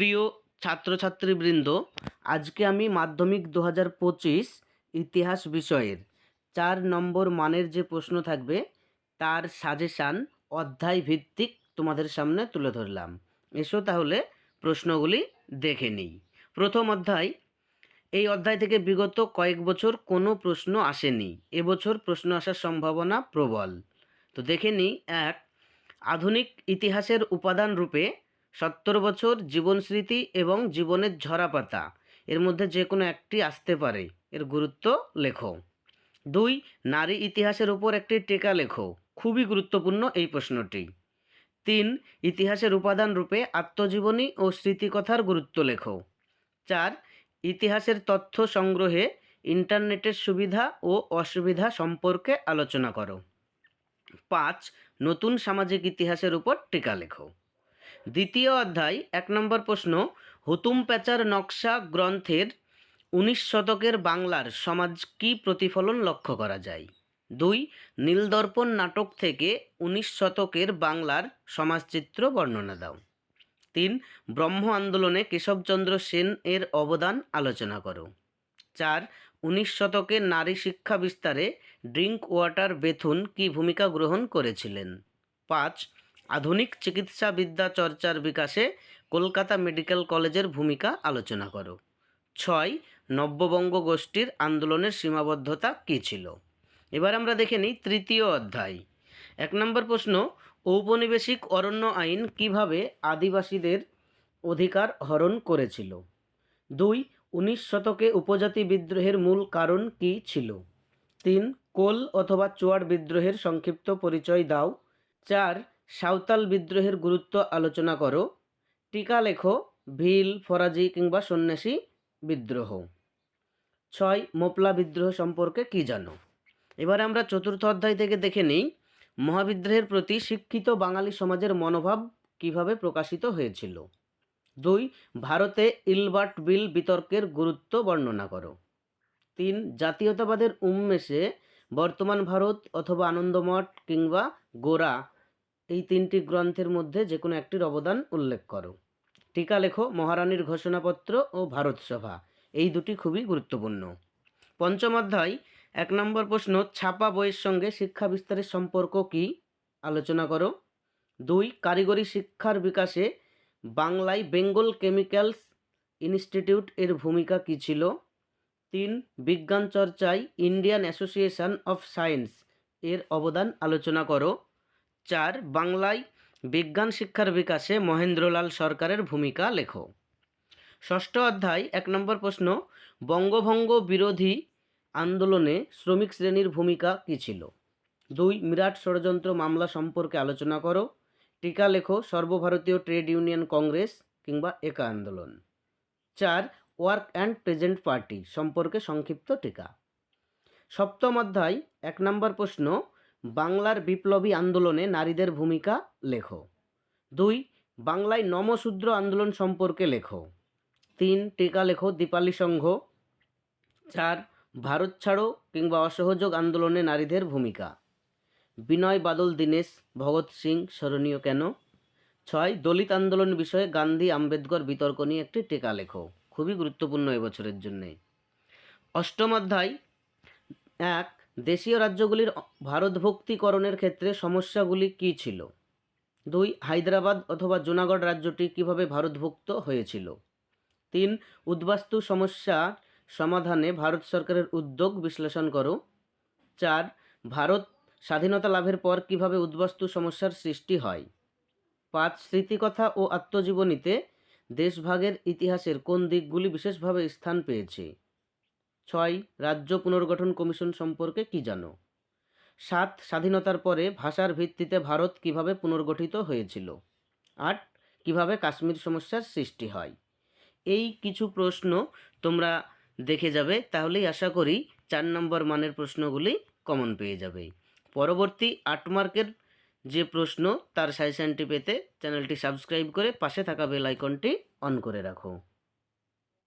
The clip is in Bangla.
প্রিয় ছাত্রছাত্রীবৃন্দ, আজকে আমি মাধ্যমিক দু হাজার পঁচিশ ইতিহাস বিষয়ের চার নম্বর মানের যে প্রশ্ন থাকবে, তার সাজেশান অধ্যায় ভিত্তিক তোমাদের সামনে তুলে ধরলাম। এসো তাহলে প্রশ্নগুলি দেখে নিই। প্রথম অধ্যায়, এই অধ্যায় থেকে বিগত কয়েক বছর কোনো প্রশ্ন আসেনি। এবছর প্রশ্ন আসার সম্ভাবনা প্রবল। তো দেখে নিই, এক, আধুনিক ইতিহাসের উপাদান রূপে সত্তর বছর জীবন স্মৃতি এবং জীবনের ঝরাপাতা। এর মধ্যে যে কোনো একটি আসতে পারে। এর গুরুত্ব লেখো। দুই, নারী ইতিহাসের উপর একটি টেকা লেখো। খুবই গুরুত্বপূর্ণ এই প্রশ্নটি। তিন, ইতিহাসের উপাদান রূপে আত্মজীবনী ও স্মৃতিকথার গুরুত্ব লেখো। চার, ইতিহাসের তথ্য সংগ্রহে ইন্টারনেটের সুবিধা ও অসুবিধা সম্পর্কে আলোচনা করো। পাঁচ, নতুন সামাজিক ইতিহাসের উপর টিকা লেখো। দ্বিতীয় অধ্যায়, এক নম্বর প্রশ্ন, হুতুম প্যাচার নকশা গ্রন্থের উনিশ শতকের বাংলার সমাজ কি প্রতিফলন লক্ষ্য করা যায়? দুই, নীলদর্পণ নাটক থেকে উনিশ শতকের বাংলার সমাজচিত্র বর্ণনা দাও। তিন, ব্রহ্ম আন্দোলনে কেশবচন্দ্র সেন এর অবদান আলোচনা করো। চার, উনিশ শতকে নারী শিক্ষা বিস্তারে ড্রিঙ্ক ওয়াটার বেথুন কি ভূমিকা গ্রহণ করেছিলেন? পাঁচ আধুনিক চিকিৎসাবিদ্যা চর্চার বিকাশে কলকাতা মেডিকেল কলেজের ভূমিকা আলোচনা করো। ছয়, নব্যবঙ্গ গোষ্ঠীর আন্দোলনের সীমাবদ্ধতা কী ছিল? এবার আমরা দেখে নিই তৃতীয় অধ্যায়। এক নম্বর প্রশ্ন, ঔপনিবেশিক অরণ্য আইন কীভাবে আদিবাসীদের অধিকার হরণ করেছিল? দুই, উনিশ শতকে উপজাতি বিদ্রোহের মূল কারণ কী ছিল? তিন, কোল অথবা চোয়ার বিদ্রোহের সংক্ষিপ্ত পরিচয় দাও। চার সাঁওতাল বিদ্রোহের গুরুত্ব আলোচনা করো। টিকা লেখো, ভিল, ফরাজি কিংবা সন্ন্যাসী বিদ্রোহ। ছয়, মোপলা বিদ্রোহ সম্পর্কে কি জানো? এবারে আমরা চতুর্থ অধ্যায় থেকে দেখে নিই, মহাবিদ্রোহের প্রতি শিক্ষিত বাঙালি সমাজের মনোভাব কীভাবে প্রকাশিত হয়েছিল? দুই, ভারতে ইলবার্ট বিল বিতর্কের গুরুত্ব বর্ণনা করো। তিন, জাতীয়তাবাদের উন্মেষে বর্তমান ভারত অথবা আনন্দমঠ কিংবা গোরা এই তিনটি গ্রন্থের মধ্যে যে কোনো একটির অবদান উল্লেখ করো। টিকা লেখো, মহারানীর ঘোষণাপত্র ও ভারত সভা। এই দুটি খুবই গুরুত্বপূর্ণ। পঞ্চম অধ্যায়, এক নম্বর প্রশ্ন, ছাপা বইয়ের সঙ্গে শিক্ষা বিস্তারের সম্পর্ক কি? আলোচনা করো। দুই, কারিগরি শিক্ষার বিকাশে বাংলায় বেঙ্গল কেমিক্যালস ইনস্টিটিউট এর ভূমিকা কী ছিল? তিন, বিজ্ঞান চর্চায় ইন্ডিয়ান অ্যাসোসিয়েশন অফ সায়েন্স এর অবদান আলোচনা করো। চার বাংলায় বিজ্ঞান শিক্ষার বিকাশে মহেন্দ্রলাল সরকারের ভূমিকা লেখো। ষষ্ঠ অধ্যায়, এক নম্বর প্রশ্ন, বঙ্গভঙ্গ বিরোধী আন্দোলনে শ্রমিক শ্রেণির ভূমিকা কী ছিল? দুই, মিরাট ষড়যন্ত্র মামলা সম্পর্কে আলোচনা করো। টিকা লেখো, সর্বভারতীয় ট্রেড ইউনিয়ন কংগ্রেস কিংবা একা আন্দোলন। চার, ওয়ার্ক অ্যান্ড প্রেজেন্ট পার্টি সম্পর্কে সংক্ষিপ্ত টিকা। সপ্তম অধ্যায়, এক নম্বর প্রশ্ন বাংলার বিপ্লবী আন্দোলনে নারীদের ভূমিকা লেখো। দুই, বাংলায় নমশূদ্র আন্দোলন সম্পর্কে লেখো। তিন, টিকা লেখো, দীপালি সংঘ। চার, ভারত ছাড়ো কিংবা অসহযোগ আন্দোলনে নারীদের ভূমিকা। বিনয় বাদল দীনেশ, ভগৎ সিং, স্মরণীয় কেন? ছয়, দলিত আন্দোলন বিষয়ে গান্ধী আম্বেদকর বিতর্ক নিয়ে একটি টিকা লেখো। খুবই গুরুত্বপূর্ণ এবছরের জন্যে। অষ্টম অধ্যায় এক দেশীয় রাজ্যগুলির ভারতভুক্তিকরণের ক্ষেত্রে সমস্যাগুলি কী ছিল? দুই, হায়দ্রাবাদ অথবা জুনাগড় রাজ্যটি কীভাবে ভারতভুক্ত হয়েছিল? তিন, উদ্বাস্তু সমস্যা সমাধানে ভারত সরকারের উদ্যোগ বিশ্লেষণ করো। চার, ভারত স্বাধীনতা লাভের পর কীভাবে উদ্বাস্তু সমস্যার সৃষ্টি হয়? পাঁচ, স্মৃতিকথা ও আত্মজীবনীতে দেশভাগের ইতিহাসের কোন দিকগুলি বিশেষভাবে স্থান পেয়েছে? ছয়, রাজ্য পুনর্গঠন কমিশন সম্পর্কে কি জানো? সাত, স্বাধীনতার পরে ভাষার ভিত্তিতে ভারত কীভাবে পুনর্গঠিত হয়েছিল? আট, কীভাবে কাশ্মীর সমস্যার সৃষ্টি হয়? এই কিছু প্রশ্ন তোমরা দেখে যাবে, তাহলেই আশা করি চার নম্বর মানের প্রশ্নগুলি কমন পেয়ে যাবে। পরবর্তী আট মার্কের যে প্রশ্ন, তার সাজেশানটি পেতে চ্যানেলটি সাবস্ক্রাইব করে পাশে থাকা বেল আইকনটি অন করে রাখো।